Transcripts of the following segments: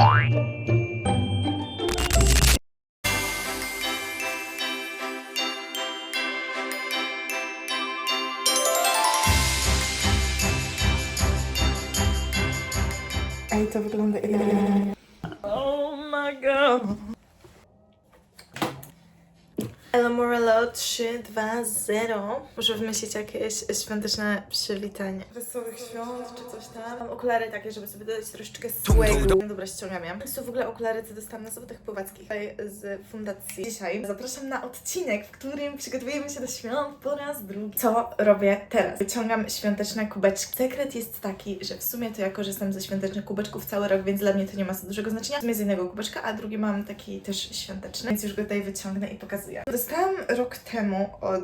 Bye. Elo Morello 3, 2, 0. Muszę wymyślić jakieś świąteczne przywitanie. Wesołych świąt czy coś tam. Mam okulary takie, żeby sobie dodać troszeczkę swagu. Dobra, ściągam je. Są w ogóle okulary, co dostałam na sobotach pływackich tutaj z fundacji. Dzisiaj zapraszam na odcinek, w którym przygotowujemy się do świąt po raz drugi. Co robię teraz? Wyciągam świąteczne kubeczki. Sekret jest taki, że w sumie to ja korzystam ze świątecznych kubeczków cały rok, więc dla mnie to nie ma dużego znaczenia. W sumie z jednego kubeczka, a drugi mam taki też świąteczny, więc już go tutaj wyciągnę i pokazuję. Dostałam rok temu od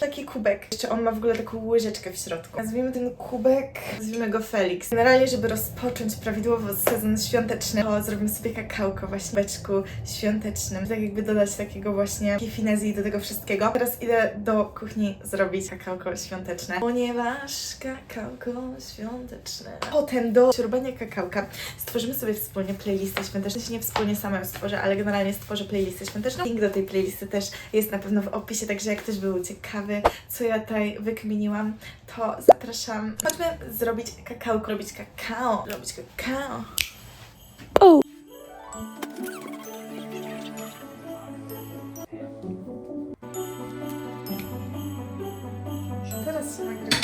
taki kubek. Jeszcze on ma w ogóle taką łyżeczkę w środku. Nazwijmy ten kubek, nazwijmy go Felix. Generalnie, żeby rozpocząć prawidłowo sezon świąteczny, to zrobimy sobie kakałko właśnie w kubeczku świątecznym. Tak jakby dodać takiego właśnie takiej do tego wszystkiego. Teraz idę do kuchni zrobić kakałko świąteczne, ponieważ kakałko świąteczne. Potem do siorbania kakałka stworzymy sobie wspólnie playlistę świąteczną. Nie wspólnie sama ją stworzę, ale generalnie stworzę playlistę świąteczną. Link do tej playlisty też jest na pewno w opisie, także jak ktoś był ciekawy, co ja tutaj wykminiłam, to zapraszam. Chodźmy zrobić kakałko, robić kakao, robić kakao. Teraz się nagrywa,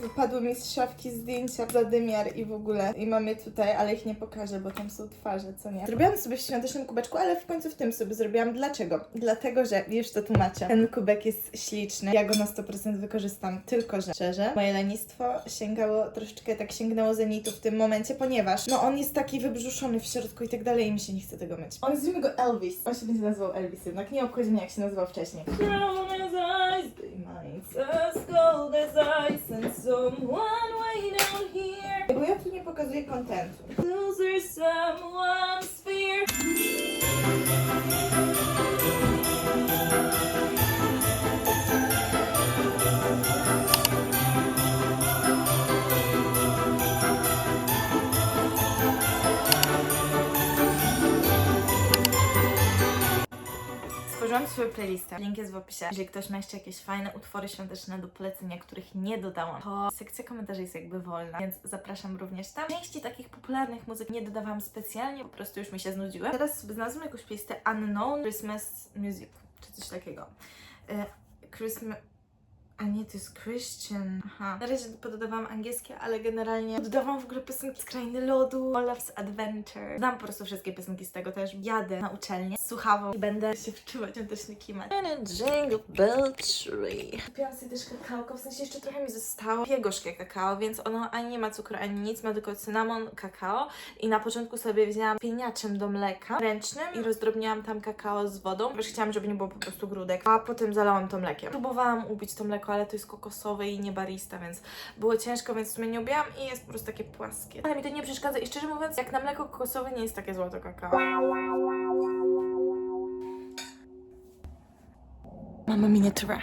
Wypadły mi z szafki zdjęcia zadymiar i w ogóle. I mam je tutaj, ale ich nie pokażę, bo tam są twarze, co nie. Zrobiłam sobie w świątecznym kubeczku, ale w końcu w tym sobie zrobiłam. Dlaczego? Dlatego, że już to tłumaczę. Ten kubek jest śliczny. Ja go na 100% wykorzystam, tylko że szczerze, moje lenistwo sięgało, troszeczkę tak sięgnęło zenitu w tym momencie, ponieważ no on jest taki wybrzuszony w środku i tak dalej i mi się nie chce tego myć. On nazwijmy go Elvis. On się będzie nazywał Elvis jednak. Nie obchodzi mnie jak się nazywał wcześniej. Brown as eyes, they might as cold as and someone way down here. Bo ja tu nie pokazuję kontentu. Loser someone's fear. Stworzyłam swoją playlistę. Link jest w opisie. Jeżeli ktoś ma jeszcze jakieś fajne utwory świąteczne do polecenia, których nie dodałam, to sekcja komentarzy jest jakby wolna, więc zapraszam również tam. Części takich popularnych muzyk nie dodawałam specjalnie, po prostu już mi się znudziły. Teraz znalazłam jakąś playlistę Unknown Christmas Music, czy coś takiego. E, Christmas... A nie, to jest Christian. Aha. Na razie pododawałam angielskie, ale generalnie dodawałam w ogóle piosenki z Krainy Lodu, Olaf's Adventure. Znam po prostu wszystkie piosenki z tego też. Jadę na uczelnię z słuchawą i będę się wczuwać świąteczny klimat. Jingle Bell Tree. Kupiłam sobie też kakałko, w sensie jeszcze trochę mi zostało. Dwie gorzkie kakao, więc ono ani nie ma cukru, ani nic, ma tylko cynamon, kakao. I na początku sobie wzięłam pieniaczem do mleka ręcznym i rozdrobniłam tam kakao z wodą. Wiesz, chciałam, żeby nie było po prostu grudek. A potem zalałam to mlekiem. Próbowałam ubić to mleko, ale to jest kokosowe i nie barista, więc było ciężko, więc w sumie nie ubiłam i jest po prostu takie płaskie. Ale mi to nie przeszkadza i szczerze mówiąc, jak na mleko kokosowe nie jest takie złoto kakao. Mama miniatura.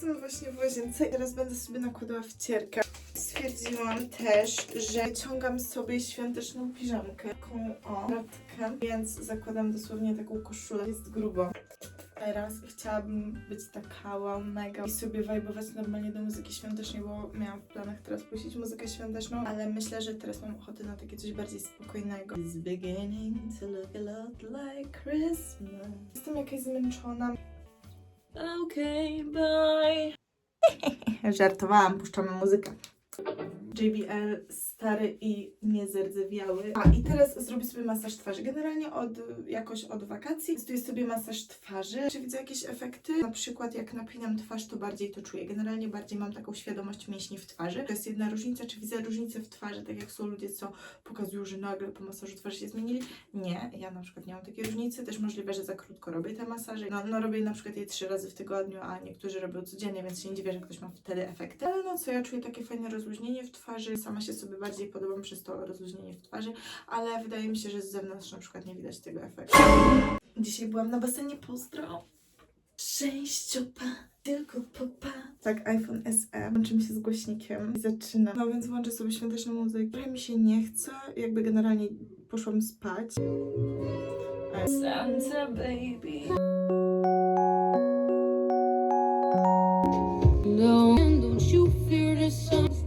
Jestem właśnie w łazience i teraz będę sobie nakładała wcierkę. Stwierdziłam też, że wyciągam sobie świąteczną piżamkę, taką o, kratkę, więc zakładam dosłownie taką koszulę, jest grubo. Teraz chciałabym być taka wow, mega i sobie wajbować normalnie do muzyki świątecznej, bo miałam w planach teraz puścić muzykę świąteczną, ale myślę, że teraz mam ochotę na takie coś bardziej spokojnego. It's beginning to look a lot like Christmas. Jestem jakaś zmęczona. Okay, bye. Żartowałam, puszczamy muzykę. JBL stary i niezardzewiały. A i teraz zrobię sobie masaż twarzy. Generalnie od jakoś od wakacji testuję sobie masaż twarzy. Czy widzę jakieś efekty? Na przykład jak napinam twarz, to bardziej to czuję. Generalnie bardziej mam taką świadomość mięśni w twarzy. To jest jedna różnica, czy widzę różnicę w twarzy, tak jak są ludzie, co pokazują, że nagle po masażu twarzy się zmienili. Nie, ja na przykład nie mam takiej różnicy. Też możliwe, że za krótko robię te masaże. No, no robię na przykład je trzy razy w tygodniu, a niektórzy robią codziennie, więc się nie dziwię, że ktoś ma wtedy efekty. Ale no co, ja czuję takie fajne rozluźnienie w twarzy. Sama się sobie bardziej podobam przez to rozluźnienie w twarzy, ale wydaje mi się, że z zewnątrz na przykład nie widać tego efektu. Dzisiaj byłam na basenie, pozdro. Sześciopa, tylko popa. Tak, iPhone SE. Łączy mi się z głośnikiem i zaczyna. No więc włączę sobie świąteczną muzykę. Trochę mi się nie chce, jakby generalnie poszłam spać. Santa baby. No, don't you fear the sun's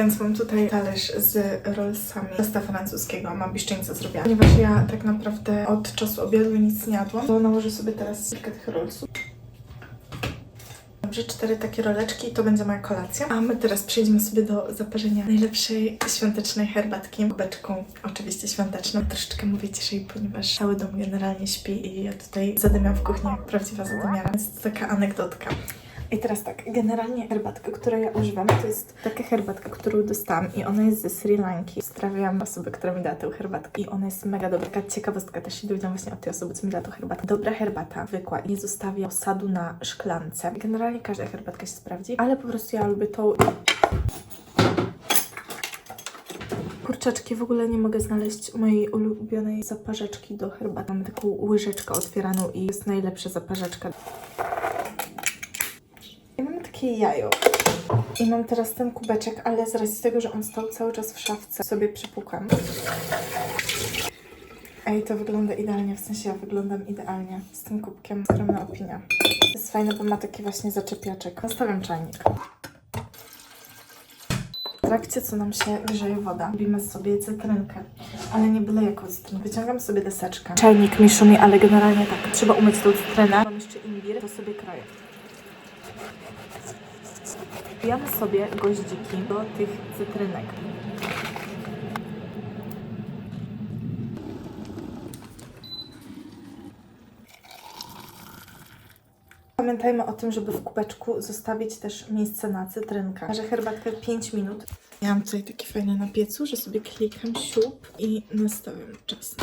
więc mam tutaj talerz z rollsami testa francuskiego. Mam biszczyńca zrobiona. Ponieważ ja tak naprawdę od czasu obiadu nic nie jadłam, to nałożę sobie teraz kilka tych rollsów. Dobrze, cztery takie roleczki to będzie moja kolacja. A my teraz przejdziemy sobie do zaparzenia najlepszej świątecznej herbatki. Kubeczką oczywiście świąteczną. Troszeczkę mówię ciszej, ponieważ cały dom generalnie śpi i ja tutaj zadymiam w kuchni prawdziwa zadymiara. Więc to taka anegdotka. I teraz tak, generalnie herbatka, której ja używam, to jest taka herbatka, którą dostałam i ona jest ze Sri Lanki. Pozdrawiam osobę, która mi dała tę herbatkę i ona jest mega dobra. Taka ciekawostka też się dowiedziałam właśnie od tej osoby, co mi dała tę herbatę. Dobra herbata, zwykła nie zostawia osadu na szklance. Generalnie każda herbatka się sprawdzi, ale po prostu ja lubię tą... Kurczaczki, w ogóle nie mogę znaleźć mojej ulubionej zaparzeczki do herbaty. Mam taką łyżeczkę otwieraną i jest najlepsza zaparzeczka. Takie jajo. I mam teraz ten kubeczek, ale z racji tego, że on stał cały czas w szafce, sobie przypukam. Ej, to wygląda idealnie, w sensie ja wyglądam idealnie z tym kubkiem. Skromna opinia. Jest fajne, bo ma taki właśnie zaczepiaczek. Nastawiam czajnik. W trakcie, co nam się grzeje woda, robimy sobie cytrynkę, ale nie byle jaką cytrynkę. Wyciągam sobie deseczkę. Czajnik mi szumi, ale generalnie tak, trzeba umyć tą cytrynę. Mam jeszcze imbir, to sobie kroję. Wbijamy sobie goździki do tych cytrynek. Pamiętajmy o tym, żeby w kubeczku zostawić też miejsce na cytrynkę. Że herbatkę 5 minut. Ja mam tutaj taki fajny na piecu, że sobie klikam siup i nastawiam czas.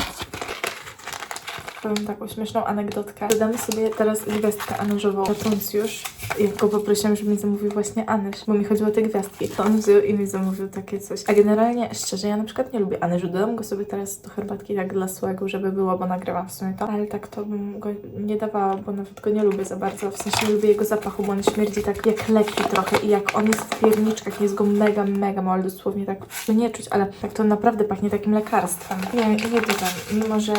Powiem taką śmieszną anegdotkę. Dodamy sobie teraz gwiazdkę anyżową. Ratuncjusz. Jak go poprosiłam, żeby mi zamówił właśnie anyż, bo mi chodziło o te gwiazdki. To on wziął i mi zamówił takie coś. A generalnie, szczerze, ja na przykład nie lubię anyżu. Dodam go sobie teraz do herbatki tak dla słego, żeby było, bo nagrywam w sumie to. Ale tak to bym go nie dawała, bo nawet go nie lubię za bardzo. W sensie nie lubię jego zapachu, bo on śmierdzi tak jak leki trochę. I jak on jest w pierniczkach, jest go mega, mega mało, dosłownie tak nie czuć, ale tak to naprawdę pachnie takim lekarstwem. Nie, nie dodam, mimo że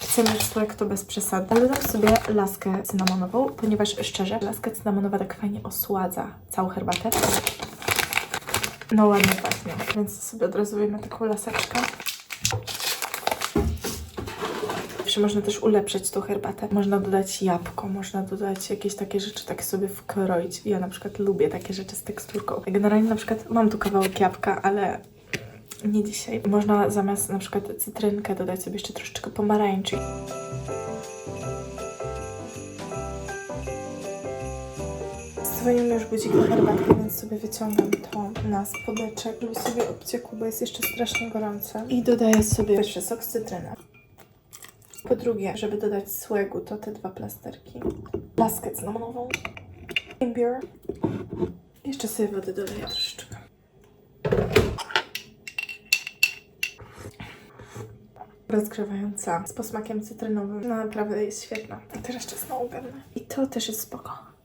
chcę mieć słek, to bez przesady. Ale dodam sobie laskę cynamonową, ponieważ szczerze, laska cynamonowa tak fajnie osładza całą herbatę. No ładnie pachnie, więc sobie od razu wyjmę taką laseczkę. Zawsze można też ulepszyć tą herbatę. Można dodać jabłko, można dodać jakieś takie rzeczy, tak sobie wkroić. Ja na przykład lubię takie rzeczy z teksturką. Generalnie na przykład mam tu kawałek jabłka, ale nie dzisiaj. Można zamiast na przykład cytrynkę dodać sobie jeszcze troszeczkę pomarańczy. Dzwonimy już budzik na herbatkę, więc sobie wyciągam to na spodeczek, żeby sobie obciekło, bo jest jeszcze strasznie gorące. I dodaję sobie pierwszy sok z cytryny. Po drugie, żeby dodać słegu, to te dwa plasterki. Laskę cynamonową. Imbir. Jeszcze sobie wody dodaję troszeczkę. Rozgrzewająca z posmakiem cytrynowym. No, naprawdę jest świetna. I teraz czas na ogarnę. I to też jest spoko.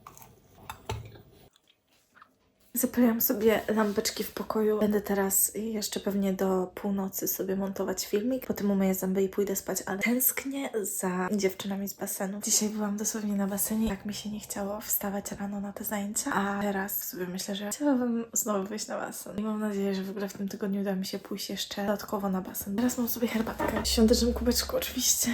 Zapaliłam sobie lampeczki w pokoju. Będę teraz jeszcze pewnie do północy sobie montować filmik. Potem umyję zęby i pójdę spać, ale tęsknię za dziewczynami z basenu. Dzisiaj byłam dosłownie na basenie, jak mi się nie chciało wstawać rano na te zajęcia, a teraz sobie myślę, że chciałabym znowu wyjść na basen. I mam nadzieję, że w ogóle w tym tygodniu uda mi się pójść jeszcze dodatkowo na basen. Teraz mam sobie herbatkę w świątecznym kubeczku oczywiście.